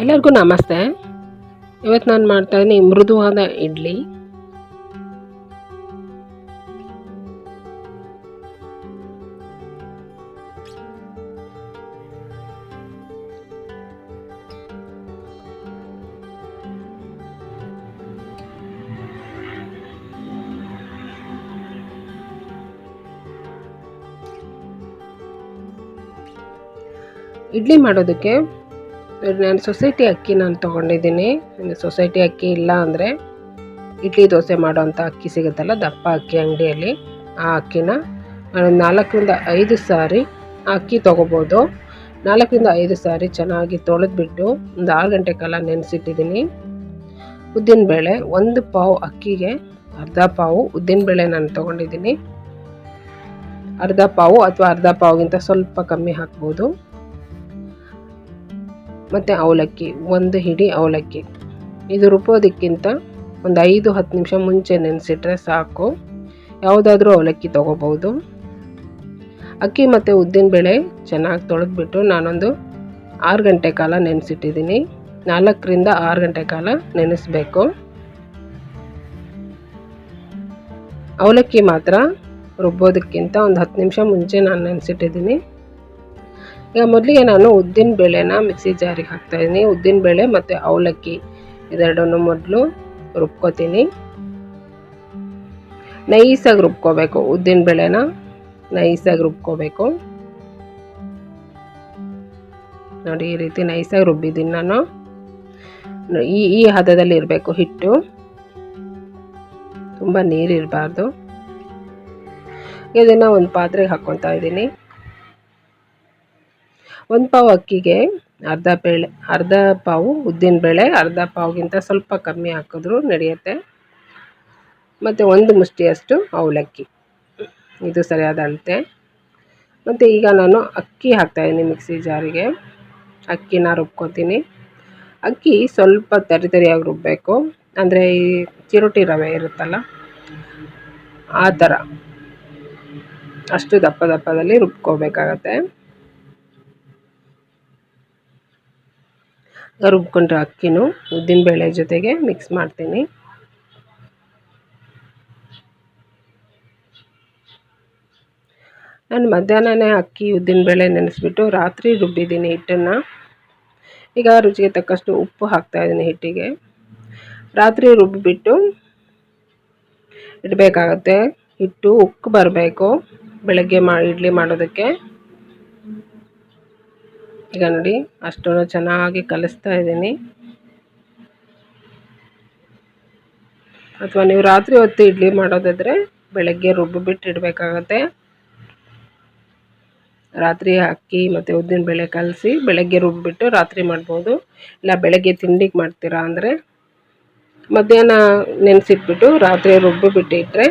ಎಲ್ಲರಿಗೂ ನಮಸ್ತೆ. ಇವತ್ತು ನಾನು ಮಾಡ್ತಾ ಇದ್ದೀನಿ ಮೃದುವಾದ ಇಡ್ಲಿ. ಇಡ್ಲಿ ಮಾಡೋದಕ್ಕೆ ನಾನು ಸೊಸೈಟಿ ಅಕ್ಕಿ ನಾನು ತೊಗೊಂಡಿದ್ದೀನಿ. ಸೊಸೈಟಿ ಅಕ್ಕಿ ಇಲ್ಲ ಅಂದರೆ ಇಡ್ಲಿ ದೋಸೆ ಮಾಡೋವಂಥ ಅಕ್ಕಿ ಸಿಗುತ್ತಲ್ಲ, ದಪ್ಪ ಅಕ್ಕಿ ಅಂಗಡಿಯಲ್ಲಿ ಆ ಅಕ್ಕಿನ. ನಾಲ್ಕರಿಂದ ಐದು ಸಾರಿ ಅಕ್ಕಿ ತೊಗೋಬೋದು. ನಾಲ್ಕರಿಂದ ಐದು ಸಾರಿ ಚೆನ್ನಾಗಿ ತೊಳೆದ್ಬಿಟ್ಟು ಒಂದು ಆರು ಗಂಟೆ ಕಾಲ ನೆನೆಸಿಟ್ಟಿದ್ದೀನಿ. ಉದ್ದಿನಬೇಳೆ ಒಂದು ಪಾವು ಅಕ್ಕಿಗೆ, ಅರ್ಧ ಪಾವು ಉದ್ದಿನಬೇಳೆ ನಾನು ತೊಗೊಂಡಿದ್ದೀನಿ. ಅರ್ಧ ಪಾವು ಅಥವಾ ಅರ್ಧ ಪಾವುಗಿಂತ ಸ್ವಲ್ಪ ಕಮ್ಮಿ ಹಾಕ್ಬೋದು. ಮತ್ತು ಅವಲಕ್ಕಿ, ಒಂದು ಹಿಡಿ ಅವಲಕ್ಕಿ. ಇದು ರುಬ್ಬೋದಕ್ಕಿಂತ ಒಂದು ಐದು, ಹತ್ತು ನಿಮಿಷ ಮುಂಚೆ ನೆನೆಸಿಟ್ರೆ ಸಾಕು. ಯಾವುದಾದ್ರೂ ಅವಲಕ್ಕಿ ತೊಗೋಬೋದು. ಅಕ್ಕಿ ಮತ್ತು ಉದ್ದಿನಬೇಳೆ ಚೆನ್ನಾಗಿ ತೊಳೆದ್ಬಿಟ್ಟು ನಾನೊಂದು ಆರು ಗಂಟೆ ಕಾಲ ನೆನೆಸಿಟ್ಟಿದ್ದೀನಿ. ನಾಲ್ಕರಿಂದ ಆರು ಗಂಟೆ ಕಾಲ ನೆನೆಸ್ಬೇಕು. ಅವಲಕ್ಕಿ ಮಾತ್ರ ರುಬ್ಬೋದಕ್ಕಿಂತ ಒಂದು ಹತ್ತು ನಿಮಿಷ ಮುಂಚೆ ನಾನು ನೆನೆಸಿಟ್ಟಿದ್ದೀನಿ. ಈಗ ಮೊದಲಿಗೆ ನಾನು ಉದ್ದಿನ ಬೇಳೆನ ಮಿಕ್ಸಿ ಜಾರಿಗೆ ಹಾಕ್ತಾಯಿದ್ದೀನಿ. ಉದ್ದಿನ ಬೇಳೆ ಮತ್ತು ಅವಲಕ್ಕಿ ಇದೆರಡನ್ನು ಮೊದಲು ರುಬ್ಕೋತೀನಿ. ನೈಸಾಗಿ ರುಬ್ಕೋಬೇಕು ಉದ್ದಿನ ಬೇಳೆನ. ನೈಸಾಗಿ ರುಬ್ಕೋಬೇಕು. ನೋಡಿ ಈ ರೀತಿ ನೈಸಾಗಿ ರುಬ್ಬಿದ್ದೀನಿ ನಾನು. ಈ ಈ ಹದದಲ್ಲಿ ಇರಬೇಕು ಹಿಟ್ಟು. ತುಂಬ ನೀರಿರಬಾರ್ದು. ಇದನ್ನು ಒಂದು ಪಾತ್ರೆಗೆ ಹಾಕ್ಕೊತಾ ಇದ್ದೀನಿ ಒಂದು ಪಾವು ಅಕ್ಕಿಗೆ ಅರ್ಧ ಬೇಳೆ, ಅರ್ಧ ಪಾವು ಉದ್ದಿನ ಬೇಳೆ, ಅರ್ಧ ಪಾವುಗಿಂತ ಸ್ವಲ್ಪ ಕಮ್ಮಿ ಹಾಕಿದ್ರು ನಡೆಯುತ್ತೆ. ಮತ್ತು ಒಂದು ಮುಷ್ಟಿಯಷ್ಟು ಅವಲಕ್ಕಿ. ಇದು ಸರಿಯಾದ ಅಳತೆ. ಮತ್ತು ಈಗ ನಾನು ಅಕ್ಕಿ ಹಾಕ್ತಾಯಿದ್ದೀನಿ ಮಿಕ್ಸಿ ಜಾರಿಗೆ. ಅಕ್ಕಿನ ರುಬ್ಕೊತೀನಿ. ಅಕ್ಕಿ ಸ್ವಲ್ಪ ತರಿ ತರಿಯಾಗಿ ರುಬ್ಬಬೇಕು ಅಂದರೆ ಈ ಚಿರೋಟಿ ರವೆ ಇರುತ್ತಲ್ಲ, ಆ ಥರ ಅಷ್ಟು ದಪ್ಪ ದಪ್ಪದಲ್ಲಿ ರುಬ್ಕೋಬೇಕಾಗತ್ತೆ. ರುಬ್ಕೊಂಡ್ರೆ ಅಕ್ಕಿನೂ ಉದ್ದಿನಬೇಳೆ ಜೊತೆಗೆ ಮಿಕ್ಸ್ ಮಾಡ್ತೀನಿ. ನಾನು ಮಧ್ಯಾಹ್ನನೇ ಅಕ್ಕಿ ಉದ್ದಿನಬೇಳೆ ನೆನೆಸ್ಬಿಟ್ಟು ರಾತ್ರಿ ರುಬ್ಬಿದ್ದೀನಿ ಹಿಟ್ಟನ್ನು. ಈಗ ರುಚಿಗೆ ತಕ್ಕಷ್ಟು ಉಪ್ಪು ಹಾಕ್ತಾಯಿದ್ದೀನಿ ಹಿಟ್ಟಿಗೆ. ರಾತ್ರಿ ರುಬ್ಬಿಬಿಟ್ಟು ಇಡಬೇಕಾಗತ್ತೆ. ಹಿಟ್ಟು ಉಕ್ಕು ಬರಬೇಕು. ಬೆಳಗ್ಗೆ ಮಾ, ಇಡ್ಲಿ ಮಾಡೋದಕ್ಕೆ. ಈಗ ನೋಡಿ ಅಷ್ಟನ್ನು ಚೆನ್ನಾಗಿ ಕಲಿಸ್ತಾ ಇದ್ದೀನಿ. ಅಥವಾ ನೀವು ರಾತ್ರಿ ಹೊತ್ತು ಇಡ್ಲಿ ಮಾಡೋದಾದರೆ ಬೆಳಗ್ಗೆ ರುಬ್ಬಿಬಿಟ್ಟು ಇಡಬೇಕಾಗತ್ತೆ. ರಾತ್ರಿ ಅಕ್ಕಿ ಮತ್ತು ಉದ್ದಿನ ಬೇಳೆ ಕಲಸಿ ಬೆಳಗ್ಗೆ ರುಬ್ಬಿಬಿಟ್ಟು ರಾತ್ರಿ ಮಾಡ್ಬೋದು. ಇಲ್ಲ, ಬೆಳಗ್ಗೆ ತಿಂಡಿಗೆ ಮಾಡ್ತೀರಾ ಅಂದರೆ ಮಧ್ಯಾಹ್ನ ನೆನೆಸಿಟ್ಬಿಟ್ಟು ರಾತ್ರಿ ರುಬ್ಬಿಬಿಟ್ಟು ಇಟ್ಟರೆ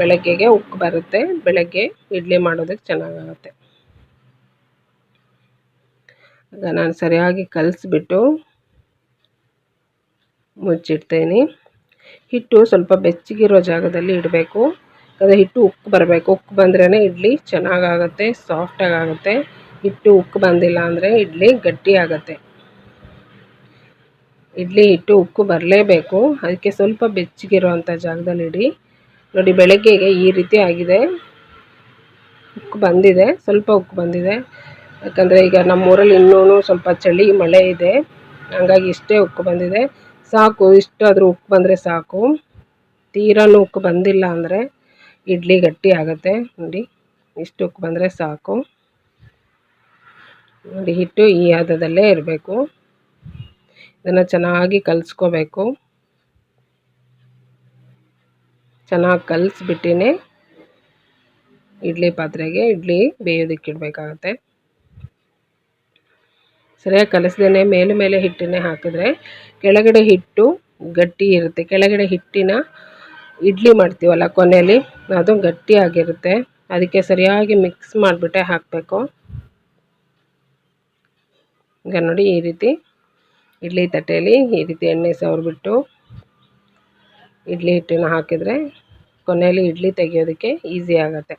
ಬೆಳಗ್ಗೆಗೆ ಉಕ್ಕು ಬರುತ್ತೆ. ಬೆಳಗ್ಗೆ ಇಡ್ಲಿ ಮಾಡೋದಕ್ಕೆ ಚೆನ್ನಾಗಾಗುತ್ತೆ. ಈಗ ನಾನು ಸರಿಯಾಗಿ ಕಲಿಸ್ಬಿಟ್ಟು ಮುಚ್ಚಿಡ್ತೇನೆ. ಹಿಟ್ಟು ಸ್ವಲ್ಪ ಬೆಚ್ಚಗಿರೋ ಜಾಗದಲ್ಲಿ ಇಡಬೇಕು. ಯಾಕಂದರೆ ಹಿಟ್ಟು ಉಕ್ಕು ಬರಬೇಕು. ಉಕ್ಕು ಬಂದ್ರೇ ಇಡ್ಲಿ ಚೆನ್ನಾಗಾಗತ್ತೆ ಸಾಫ್ಟಾಗಿ ಆಗುತ್ತೆ ಹಿಟ್ಟು ಉಕ್ಕು ಬಂದಿಲ್ಲ ಅಂದರೆ ಇಡ್ಲಿ ಗಟ್ಟಿ ಆಗುತ್ತೆ ಇಡ್ಲಿ ಹಿಟ್ಟು ಉಕ್ಕು ಬರಲೇಬೇಕು. ಅದಕ್ಕೆ ಸ್ವಲ್ಪ ಬೆಚ್ಚಗಿರುವಂಥ ಜಾಗದಲ್ಲಿ ಇಡಿ. ನೋಡಿ, ಬೆಳಗ್ಗೆಗೆ ಈ ರೀತಿ ಆಗಿದೆ. ಉಕ್ಕು ಬಂದಿದೆ. ಸ್ವಲ್ಪ ಉಕ್ಕು ಬಂದಿದೆ. ಯಾಕಂದರೆ ಈಗ ನಮ್ಮೂರಲ್ಲಿ ಇನ್ನೂ ಸ್ವಲ್ಪ ಚಳಿ, ಮಳೆ ಇದೆ. ಹಂಗಾಗಿ ಇಷ್ಟೇ ಉಕ್ಕು ಬಂದಿದೆ. ಸಾಕು, ಇಷ್ಟಾದರೂ ಉಕ್ಕು ಬಂದರೆ ಸಾಕು. ತೀರಾನು ಉಕ್ಕು ಬಂದಿಲ್ಲ ಅಂದರೆ ಇಡ್ಲಿ ಗಟ್ಟಿ ಆಗುತ್ತೆ. ನೋಡಿ, ಇಷ್ಟು ಉಕ್ಕು ಬಂದರೆ ಸಾಕು. ನೋಡಿ, ಹಿಟ್ಟು ಈ ಹದದಲ್ಲೇ ಇರಬೇಕು. ಇದನ್ನು ಚೆನ್ನಾಗಿ ಕಲಿಸ್ಕೋಬೇಕು. ಚೆನ್ನಾಗಿ ಕಲಿಸ್ಬಿಟ್ಟಿನೇ ಇಡ್ಲಿ ಪಾತ್ರೆಗೆ ಇಡ್ಲಿ ಬೇಯೋದಿಕ್ಕೆ ಇಡಬೇಕಾಗತ್ತೆ. ಸರಿಯಾಗಿ ಕಲಿಸ್ದೇ ಮೇಲೆ ಮೇಲೆ ಹಿಟ್ಟನ್ನೇ ಹಾಕಿದ್ರೆ ಕೆಳಗಡೆ ಹಿಟ್ಟು ಗಟ್ಟಿ ಇರುತ್ತೆ. ಕೆಳಗಡೆ ಹಿಟ್ಟಿನ ಇಡ್ಲಿ ಮಾಡ್ತೀವಲ್ಲ ಕೊನೆಯಲ್ಲಿ, ಅದು ಗಟ್ಟಿಯಾಗಿರುತ್ತೆ ಅದಕ್ಕೆ ಸರಿಯಾಗಿ ಮಿಕ್ಸ್ ಮಾಡಿಬಿಟ್ಟೆ ಹಾಕಬೇಕು. ಈಗ ನೋಡಿ ಈ ರೀತಿ ಇಡ್ಲಿ ತಟ್ಟೆಯಲ್ಲಿ ಈ ರೀತಿ ಎಣ್ಣೆ ಸವರ್ಬಿಟ್ಟು ಇಡ್ಲಿ ಹಿಟ್ಟನ್ನು ಹಾಕಿದರೆ ಕೊನೆಯಲ್ಲಿ ಇಡ್ಲಿ ತೆಗೆಯೋದಕ್ಕೆ ಈಸಿ ಆಗುತ್ತೆ.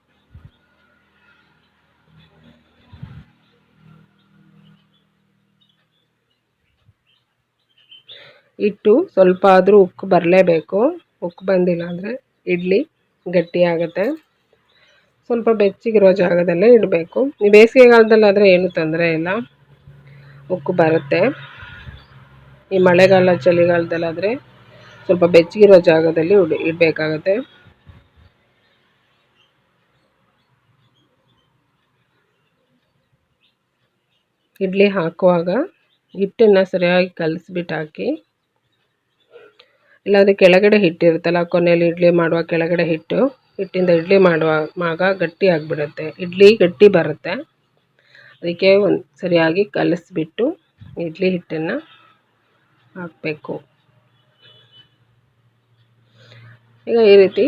ಇಟ್ಟು ಸ್ವಲ್ಪ ಆದರೂ ಉಕ್ಕು ಬರಲೇಬೇಕು. ಉಕ್ಕು ಬಂದಿಲ್ಲ ಅಂದರೆ ಇಡ್ಲಿ ಗಟ್ಟಿ ಆಗುತ್ತೆ. ಸ್ವಲ್ಪ ಬೆಚ್ಚಗಿರೋ ಜಾಗದಲ್ಲೇ ಇಡಬೇಕು. ಬೇಸಿಗೆಗಾಲದಲ್ಲಾದರೆ ಏನೂ ತೊಂದರೆ ಇಲ್ಲ. ಉಕ್ಕು ಬರುತ್ತೆ. ಈ ಮಳೆಗಾಲ, ಚಳಿಗಾಲದಲ್ಲಾದರೆ ಸ್ವಲ್ಪ ಬೆಚ್ಚಗಿರೋ ಜಾಗದಲ್ಲಿ ಇಡಬೇಕಾಗತ್ತೆ. ಇಡ್ಲಿ ಹಾಕುವಾಗ ಹಿಟ್ಟನ್ನು ಸರಿಯಾಗಿ ಕಲಿಸ್ಬಿಟ್ಟು ಹಾಕಿ ಇಲ್ಲಾಂದರೆ ಕೆಳಗಡೆ ಹಿಟ್ಟಿರುತ್ತಲ್ಲ ಕೊನೆಯಲ್ಲಿ ಇಡ್ಲಿ ಮಾಡುವ ಕೆಳಗಡೆ ಹಿಟ್ಟು, ಹಿಟ್ಟಿಂದ ಇಡ್ಲಿ ಮಾಡುವಾಗ ಗಟ್ಟಿ ಆಗಿಬಿಡುತ್ತೆ. ಇಡ್ಲಿ ಗಟ್ಟಿ ಬರುತ್ತೆ. ಅದಕ್ಕೆ ಒಂದು ಸರಿಯಾಗಿ ಕಲಸಿಬಿಟ್ಟು ಇಡ್ಲಿ ಹಿಟ್ಟನ್ನು ಹಾಕಬೇಕು. ಈಗ ಈ ರೀತಿ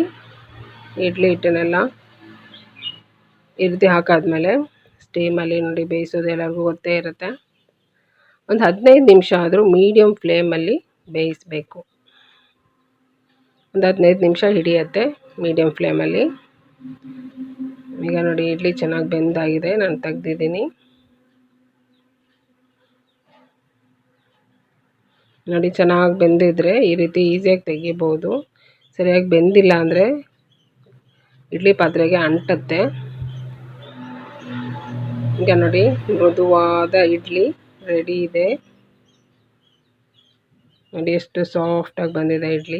ಇಡ್ಲಿ ಹಿಟ್ಟನ್ನೆಲ್ಲ ಈ ರೀತಿ ಹಾಕಾದ್ಮೇಲೆ ಸ್ಟೀಮಲ್ಲಿ ನೋಡಿ ಬೇಯಿಸೋದು ಎಲ್ಲರಿಗೂ ಗೊತ್ತೇ ಇರುತ್ತೆ. ಒಂದು ಹದಿನೈದು ನಿಮಿಷ ಆದರೂ ಮೀಡಿಯಮ್ ಫ್ಲೇಮಲ್ಲಿ ಬೇಯಿಸಬೇಕು. ಒಂದು ಹದಿನೈದು ನಿಮಿಷ ಹಿಡಿಯುತ್ತೆ ಮೀಡಿಯಮ್ ಫ್ಲೇಮಲ್ಲಿ ಈಗ ನೋಡಿ ಇಡ್ಲಿ ಚೆನ್ನಾಗಿ ಬೆಂದಾಗಿದೆ, ನಾನು ತೆಗ್ದಿದ್ದೀನಿ. ನೋಡಿ ಚೆನ್ನಾಗಿ ಬೆಂದಿದ್ರೆ ಈ ರೀತಿ ಈಸಿಯಾಗಿ ತೆಗಿಬೋದು. ಸರಿಯಾಗಿ ಬೆಂದಿಲ್ಲ ಅಂದರೆ ಇಡ್ಲಿ ಪಾತ್ರೆಗೆ ಅಂಟುತ್ತೆ. ಈಗ ನೋಡಿ ಮೃದುವಾದ ಇಡ್ಲಿ ರೆಡಿ ಇದೆ. ನೋಡಿ ಎಷ್ಟು ಸಾಫ್ಟಾಗಿ ಬಂದಿದೆ ಇಡ್ಲಿ.